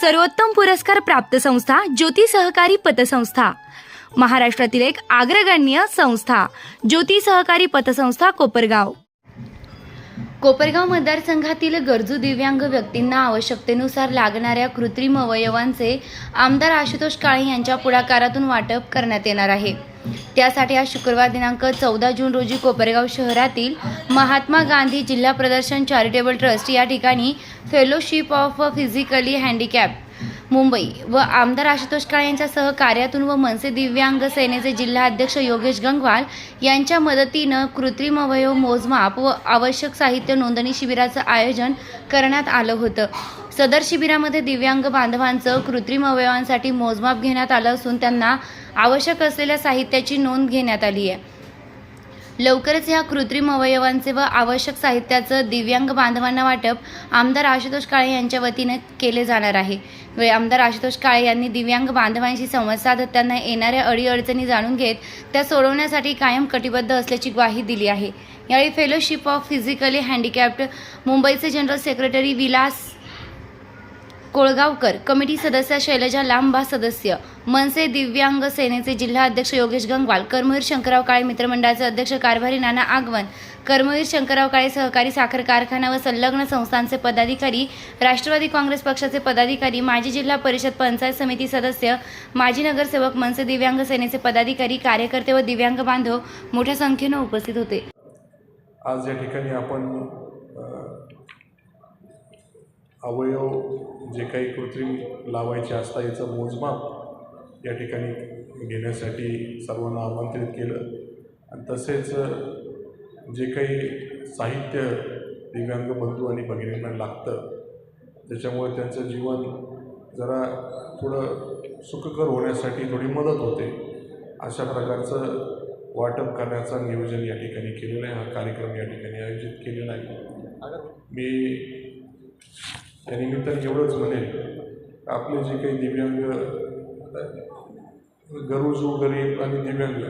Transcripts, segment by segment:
सर्वोत्तम पुरस्कार प्राप्त संस्था ज्योती सहकारी पतसंस्था. महाराष्ट्रातील एक अग्रगण्य संस्था ज्योती सहकारी पतसंस्था कोपरगाव. कोपरगाव मतदारसंघातील गरजू दिव्यांग व्यक्तींना आवश्यकतेनुसार लागणाऱ्या कृत्रिम अवयवांचे आमदार आशुतोष काळे यांच्या पुढाकारातून वाटप करण्यात येणार आहे. त्यासाठी आज शुक्रवार दिनांक चौदा जून रोजी कोपरगाव शहरातील महात्मा गांधी जिल्हा प्रदर्शन चॅरिटेबल ट्रस्ट या ठिकाणी fellowship of physically handicap Mumbai व आमदार आशुतोष काळे यांच्या सहकार्यातून व मनसे दिव्यांग सेनेचे जिल्हा अध्यक्ष योगेश गंगवाल यांच्या मदतीनं कृत्रिम अवयव मोजमाप व आवश्यक साहित्य नोंदणी शिबिराचं आयोजन करण्यात आलं होतं. सदर शिबिरामध्ये दिव्यांग बांधवांचं कृत्रिम अवयवांसाठी मोजमाप घेण्यात आलं असून त्यांना आवश्यक असलेल्या साहित्याची नोंद घेण्यात आली आहे. लवकरच ह्या कृत्रिम अवयवांचे व आवश्यक साहित्याचं दिव्यांग बांधवांना वाटप आमदार आशुतोष काळे यांच्या वतीने केले जाणार आहे. व आमदार आशुतोष काळे यांनी दिव्यांग बांधवांशी संवाद साधत त्यांना येणाऱ्या अडीअडचणी जाणून घेत त्या सोडवण्यासाठी कायम कटिबद्ध असल्याची ग्वाही दिली आहे. यावेळी फेलोशिप ऑफ फिजिकली हँडिकॅप्ट मुंबईचे general secretary Vilas Kolgaonkar committee सदस्य शैलजा लांबा सदस्य मनसे दिव्यांग सेनेचे जिल्हा अध्यक्ष योगेश गंगवाल कर्मवीर शंकरराव काळे मित्रमंडळाचे अध्यक्ष कारभारी नाना आगवण कर्मवीर शंकरराव काळे सहकारी साखर कारखाना व संलग्न संस्थांचे पदाधिकारी राष्ट्रवादी काँग्रेस पक्षाचे पदाधिकारी माजी जिल्हा परिषद पंचायत समिती सदस्य माजी नगरसेवक मनसे दिव्यांग सेनेचे पदाधिकारी कार्यकर्ते व दिव्यांग बांधव मोठ्या संख्येनं उपस्थित होते. आज या ठिकाणी आपण अवयव जे काही कृत्रिम लावायचे असता याचं मोजमाप या ठिकाणी घेण्यासाठी सर्वांना आमंत्रित केलं. आणि तसेच जे काही साहित्य दिव्यांग बंधू आणि भगिनींना लागतं त्याच्यामुळे त्यांचं जीवन जरा थोडं सुखकर होण्यासाठी थोडी मदत होते. अशा प्रकारचं वाटप करण्याचं नियोजन या ठिकाणी केलेलं आहे. हा कार्यक्रम या ठिकाणी आयोजित केलेला आहे. मी या निमित्ताने एवढंच म्हणेल. आपले जे काही दिव्यांग गरजू गरीब आणि दिव्यांग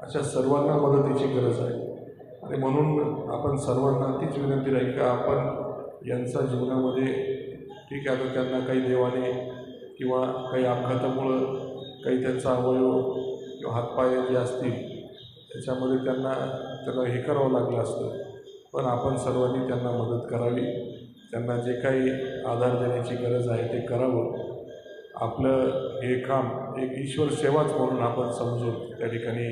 अशा सर्वांना मदतीची गरज आहे. आणि म्हणून आपण सर्वांना तीच विनंती राहील का आपण यांचा जीवनामध्ये ठीक आहे आता त्यांना काही देवाने किंवा काही अपघातामुळं काही त्यांचा अवयव किंवा हातपाय जे असतील त्याच्यामध्ये त्यांना त्यांना हे करावं लागलं असतं. पण आपण सर्वांनी त्यांना मदत करावी. त्यांना जे काही आधार देण्याची गरज आहे ते करावं. आपलं हे काम एक ईश्वर सेवाच म्हणून आपण समजून त्या ठिकाणी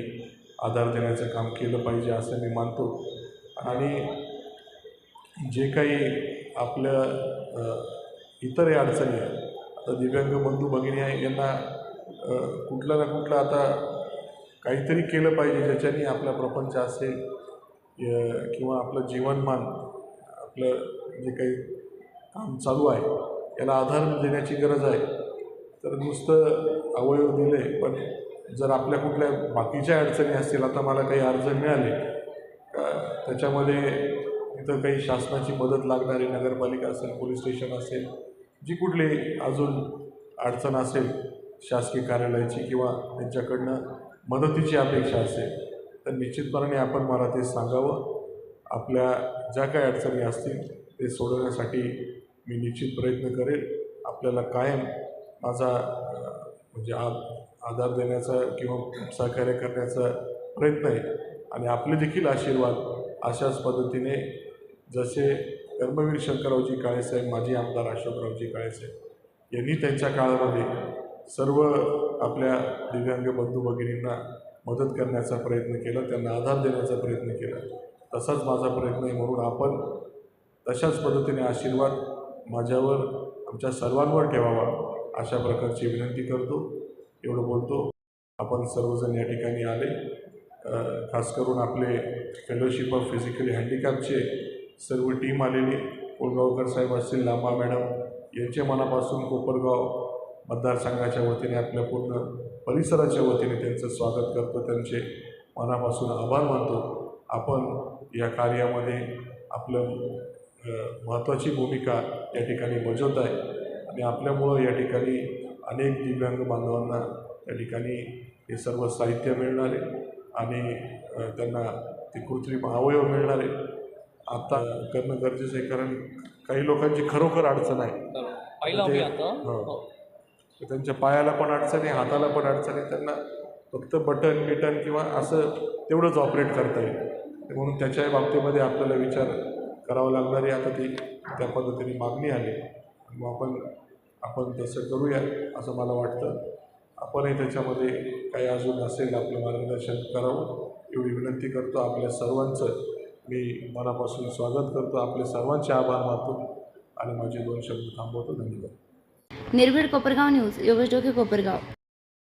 आधार देण्याचं काम केलं पाहिजे असं मी मानतो. आणि जे काही आपल्या इतरही अडचणी आहेत आता दिव्यांग बंधू भगिनी आहे यांना कुठला कुठलं ना कुठलं आता काहीतरी केलं पाहिजे ज्याच्याने आपला प्रपंच असेल किंवा आपलं जीवनमान आपलं जे काही काम चालू आहे याला आधार देण्याची गरज आहे. तर नुसतं अवयव दिले पण जर आपल्या कुठल्या बाकीच्या अडचणी असतील आता मला काही अर्ज मिळाले का त्याच्यामध्ये इथं काही शासनाची मदत लागणारी नगरपालिका असेल पोलीस स्टेशन असेल जी कुठली अजून अडचण असेल शासकीय कार्यालयाची किंवा त्यांच्याकडनं मदतीची अपेक्षा असेल तर निश्चितपणे आपण मला ते सांगावं. आपल्या ज्या काही अडचणी असतील ते सोडवण्यासाठी मी निश्चित प्रयत्न करेल. आपल्याला कायम माझा म्हणजे आ आधार देण्याचा किंवा सहकार्य करण्याचा प्रयत्न आहे. आणि आपले देखील आशीर्वाद अशाच पद्धतीने जसे कर्मवीर शंकररावजी काळेसाहेब माजी आमदार अशोकरावजी काळेसाहेब यांनी त्यांच्या काळामध्ये सर्व आपल्या दिव्यांग बंधू भगिनींना मदत करण्याचा प्रयत्न केला त्यांना आधार देण्याचा प्रयत्न केला. तसाच माझा प्रयत्न आहे म्हणून आपण तशाच पद्धतीने आशीर्वाद माझ्यावर आमच्या सर्वांवर ठेवावा अशा प्रकारची विनंती करतो. एवढं बोलतो. आपण सर्वजण या ठिकाणी आले. खास करून आपले फेलोशिप ऑफ फिजिकली हँडिकॅपचे सर्व टीम आलेली. कोळगावकर साहेब असतील लांबा मॅडम यांचे मनापासून कोपरगाव मतदारसंघाच्या वतीने आपल्या पूर्ण परिसराच्या वतीने त्यांचं स्वागत करतो. त्यांचे मनापासून आभार मानतो. आपण या कार्यामध्ये आपलं महत्त्वाची भूमिका या ठिकाणी बजावत आहे आणि आपल्यामुळं या ठिकाणी अनेक दिव्यांग बांधवांना या ठिकाणी हे सर्व साहित्य मिळणार आहे आणि त्यांना ते कृत्रिम अवयव मिळणार आहे आता करणं गरजेचं आहे कारण काही लोकांची खरोखर अडचण आहे आता हो. हो. त्यांच्या पायाला पण अडचणी हाताला पण अडचणी त्यांना फक्त बटन बिटन किंवा असं तेवढंच ऑपरेट करता येईल. म्हणून त्याच्या बाबतीमध्ये आपल्याला विचार करावा लागणारी आता ती त्या पद्धतीने मागणी आली. मग आपण आपण तसं करूया असं मला वाटतं. आपणही त्याच्यामध्ये काही अजून असेल आपलं मार्गदर्शन करावं. एवढी विनंती करतो आपल्या सर्वांचं. मी मनापासून स्वागत करतो. आपले सर्वांचे आभार मानतो. आणि माझे दोन शब्द थांबवतो. धन्यवाद. निर्भीड कोपरगाव न्यूज योगेश डोके कोपरगाव.